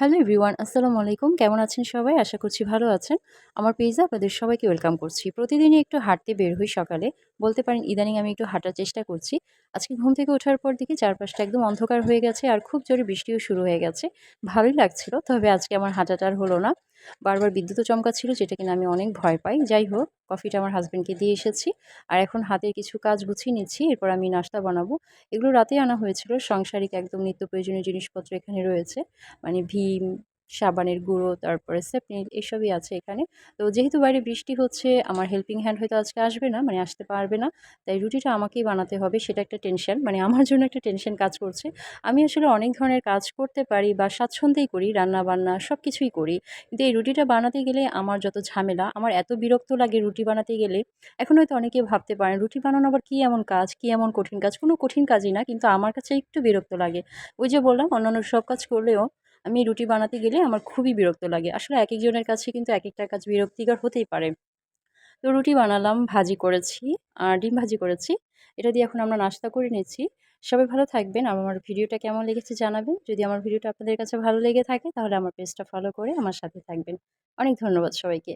Hello everyone, আসসালামু আলাইকুম। কেমন আছেন সবাই? আশা করছি ভালো আছেন। আমার পেজে আপনাদের সবাইকে ওয়েলকাম করছি। প্রতিদিনই একটু হাঁটতে বের হই সকালে। বলতে পারেন, ইদানিং আমি একটু হাঁটার চেষ্টা করছি। আজকে ঘুম থেকে ওঠার পর দেখি চারপাশটা একদম অন্ধকার হয়ে গেছে আর খুব জোরে বৃষ্টিও শুরু হয়ে গেছে। ভালোই লাগছিল, তবে আজকে আমার হাঁটাটা আর হলো না। বারবার বিদ্যুৎও চমকাচ্ছিল যেটা কিনা আমি অনেক ভয় পাই। যাই হোক, কফিটা আমার হাজব্যান্ডকে দিয়ে এসেছি। আর এখন হাতের কিছু কাজ গুছিয়ে নিচ্ছি, এরপর আমি নাস্তা বানাবো। এগুলো রাতেই আনা হয়েছিল। সাংসারিক একদম নিত্য প্রয়োজনীয় জিনিসপত্র এখানে রয়েছে। মানে ভীম সাবানের গুঁড়ো, তারপরে সেপনিল, এসবই আছে এখানে। তো যেহেতু বাইরে বৃষ্টি হচ্ছে, আমার হেল্পিং হ্যান্ড হয়তো আজকে আসবে না মানে আসতে পারবে না। তাই রুটিটা আমাকেই বানাতে হবে, সেটা একটা টেনশন মানে আমার জন্য একটা টেনশন কাজ করছে। আমি আসলে অনেক ধরনের কাজ করতে পারি বা স্বাচ্ছন্দ্যেই করি রান্না বান্না সব কিছুই করি। কিন্তু এই রুটিটা বানাতে গেলে আমার যত ঝামেলা, আমার এত বিরক্ত লাগে রুটি বানাতে গেলে, এখন হয়তো অনেকে ভাবতে পারেন, রুটি বানানো আবার কী এমন কাজ, কী এমন কঠিন কাজ? কোনো কঠিন কাজই না, কিন্তু আমার কাছে একটু বিরক্ত লাগে। ওই যে বললাম, অন্যান্য সব কাজ করলেও আমি রুটি বানাতে গেলে আমার খুবই বিরক্ত লাগে। আসলে এক একজনের কাছে কিন্তু এক একটা কাজ বিরক্তিকর হতেই পারে। তো রুটি বানালাম, ভাজি করেছি, আর ডিম ভাজি করেছি। এটা দিয়ে এখন আমরা নাস্তা করে নিচ্ছি। সবাই ভালো থাকবেন। আমার ভিডিওটা কেমন লেগেছে জানাবেন। যদি আমার ভিডিওটা আপনাদের কাছে ভালো লেগে থাকে তাহলে আমার পেজটা ফলো করে আমার সাথে থাকবেন। অনেক ধন্যবাদ সবাইকে।